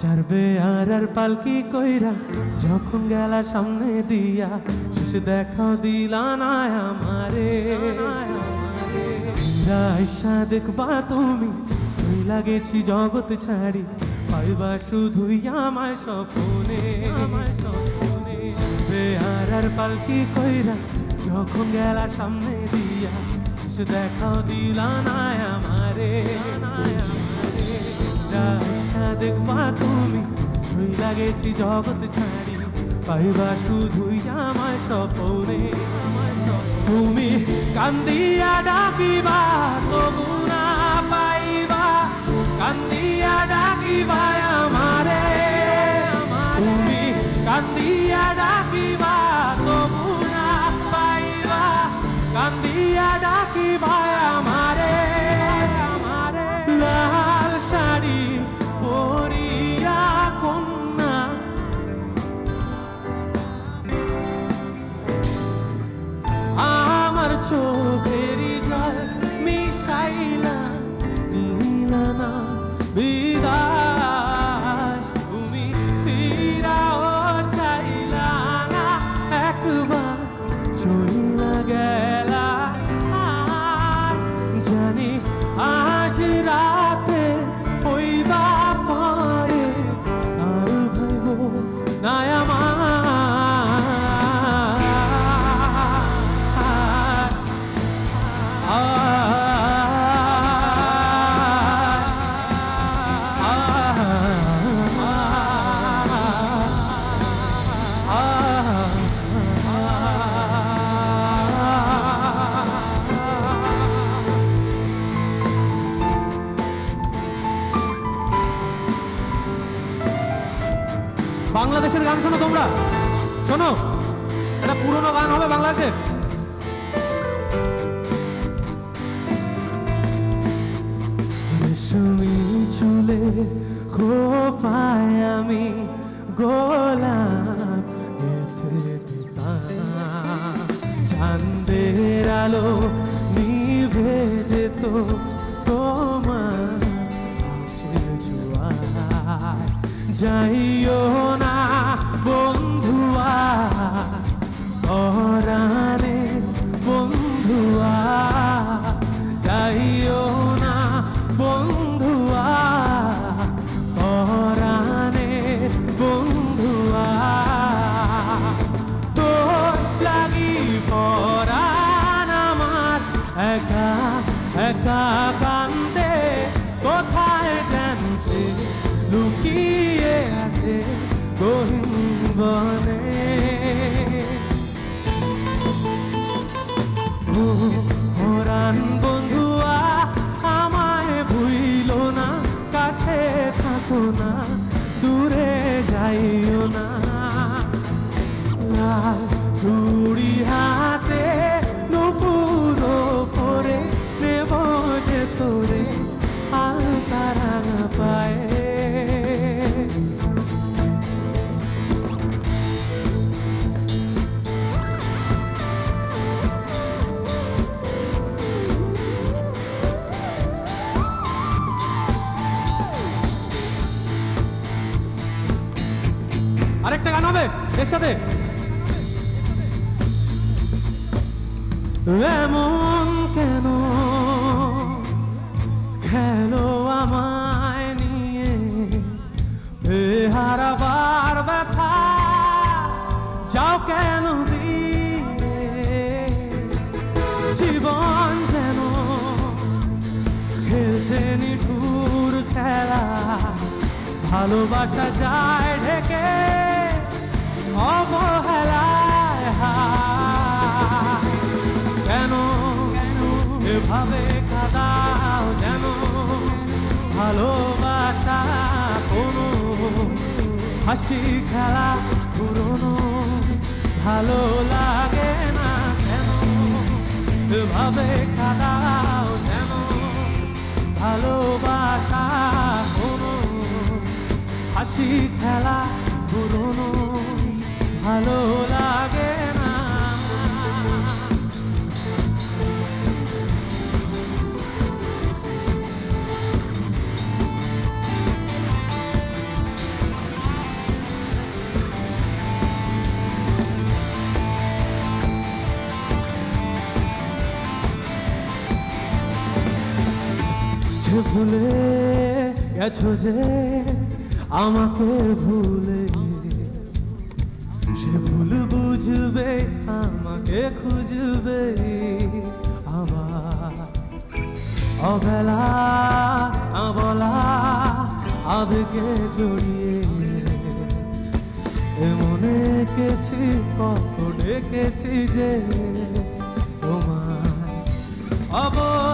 চারবে আর আর পালকি কইরা, যখন গেলা সামনে দিয়া, শেষ দেখা দিলা না আমারে। আয়সা দেখবা তুমি চই লাগেছি জগৎ ছাড়ি, পাইবা শুধুই আমায় স্বপনে। আমায় স্বপনে চারবে আর আর পালকি কইরা, যখন গেলা সামনে দিয়া, শেষ দেখা দিলা না আমারে। আমারে আশা দেখবা তুমি, ছুই লাগেছি জগৎ ছাড়ি। পাইবা শুধুই আমার সপনে তুমি কান্দিয়া ডাকিবা, তবু না পাইবা। কান্দিয়া ডাকিবা আমারে। তুমি কান্দিয়া বাংলাদেশের গান শোনো তোমরা। শোনো, এটা পুরনো গান হবে বাংলাদেশের। রেশমি চুলে খোপায় আমি গোলাপ গেথে আলো নিভে যেত তোমার জুয়ার যাইও যাইও না, বন্ধুয়া, পরাণে বন্ধুয়া। তোর লাগি পরাণ আমার, একা একা কান্দে, কোথায় সে লুকিয়ে আছে গহীন আরেকটা গান হবে, এর সাথে। এমন কেন খেলো আমায় নিয়ে? বেহারাবার ব্যথা, যাও কেন দিয়ে? জীবন যেন খেলছে নিঠুর খেলা, ভালোবাসা যায় ঢেকে। এভাবে কাদাও যেন ভালোবাসা কোনো হাসি খেলা পুরনো ভালো লাগে না কেন? এভাবে কাদাও যেন ভালোবাসা কোনো হাসি খেলা পুরনো ভালো ভুলে গেছো যে আমাকে ভুলে সে ভুল বুঝবে, আমাকে খুঁজবে আবার। অবেলা বলা আবেগে জড়িয়ে। মনে কেছি কত ডেকেছি যে অবহেলায় সাগরে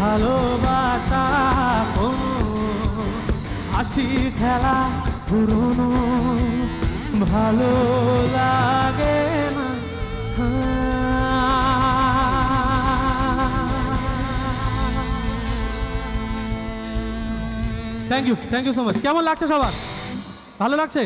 ভালোবাসা হাসি খেলা পুরনো। ভালো লাগে না thank you thank you so much কেমন লাগছে সবার? ভালো লাগছে?